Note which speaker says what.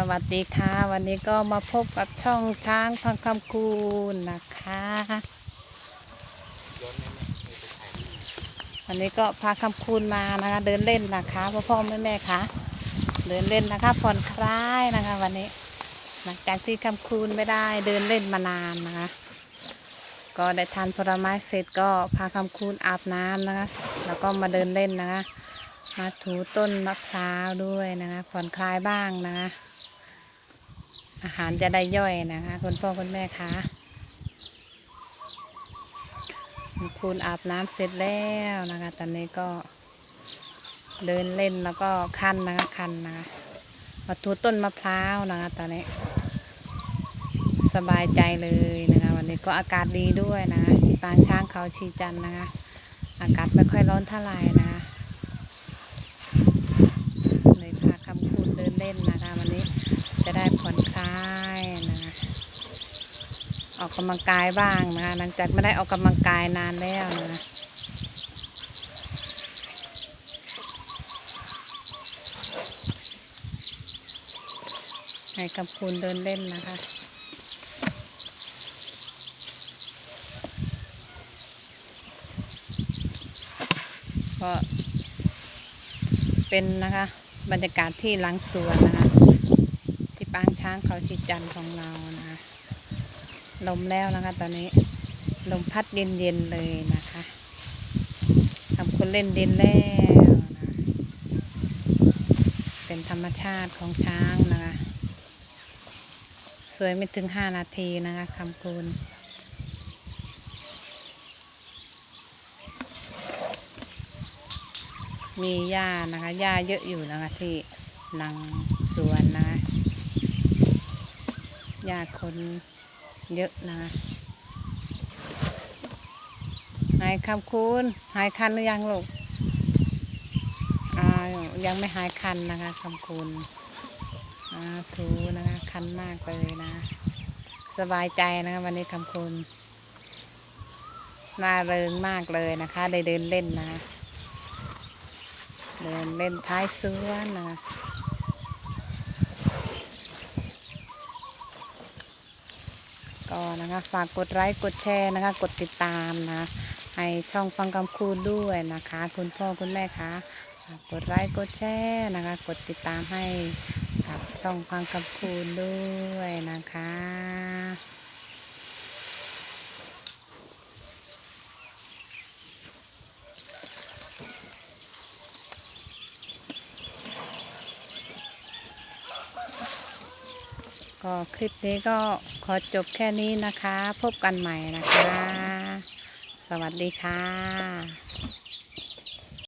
Speaker 1: สวัสดีค่ะ วันนี้ก็มาพบกับช่องช้างพังคำคูณนะคะ วันนี้ก็พาคำคูณมานะคะ เดินเล่นนะคะพ่อพ่อแม่แม่ค่ะเดินเล่นนะคะผ่อนคลายนะคะ วันนี้ หลังจากที่คำคูณไม่ได้เดินเล่นมานานนะคะ ก็ได้ทานผลไม้เสร็จก็พาคำคูณอาบน้ำนะคะ แล้วก็มาเดินเล่นนะคะ มาถูต้นมะพร้าวด้วยนะคะผ่อนคลายบ้างนะคะอาหารจะได้ย่อยนะคะคุณพ่อคุณแม่คะคุณอาบน้ำเสร็จแล้วนะคะ ตอนนี้ก็เดินเล่นแล้วก็คันนะคะคันนะคะมาถูต้นมะพร้าวนะคะ ตอนนี้ สบายใจเลยนะคะ วันนี้ก็อากาศดีด้วยนะคะที่ปางช้างเขาชีจันนะคะ อากาศไม่ค่อยร้อนเท่าไหร่นะคะ เลยพาคำพูดเดินเล่นนะคะ วันนี้จะได้ผ่อนคลายนะออกกำลังกายบ้างนะคะหลังจากไม่ได้ออกกำลังกายนานแล้วนะให้คำพูนเดินเล่นนะคะก็เป็นนะคะบรรยากาศที่หลังสวนนะคะ ที่ปางช้างเขาชีจันทร์ของเรานะคะลมแล้วนะคะตอนนี้ ลมพัดเย็นๆเลยนะคะทำคนเล่นดินแล้วนะเป็นธรรมชาติของช้างนะคะ สวยไม่ถึงห้านาทีนะคะคำคูณมีหญ้านะคะหญ้าเยอะอยู่นะคะที่หลังสวนนะคะ หญ้าคนเยอะนะหายคำคูณหายคันหรือยังลูกยังไม่หายคันนะคะคำคูณถูนะคะคันมากเลยนะ สบายใจนะคะวันนี้คำคูณน่าเริงมากเลยนะคะได้เดินเล่นนะ เดินเล่นท้ายสวนนะ ก็นะคะฝากกดไลค์กดแชร์นะคะ กดติดตามนะให้ช่องฟังคำคูณด้วยนะคะ คุณพ่อคุณแม่คะฝากกดไลค์กดแชร์นะคะ กดติดตามให้กับช่องฟังคำคูณด้วยนะคะ ก็คลิปนี้ก็ขอจบแค่นี้นะคะ พบกันใหม่นะคะ สวัสดีค่ะ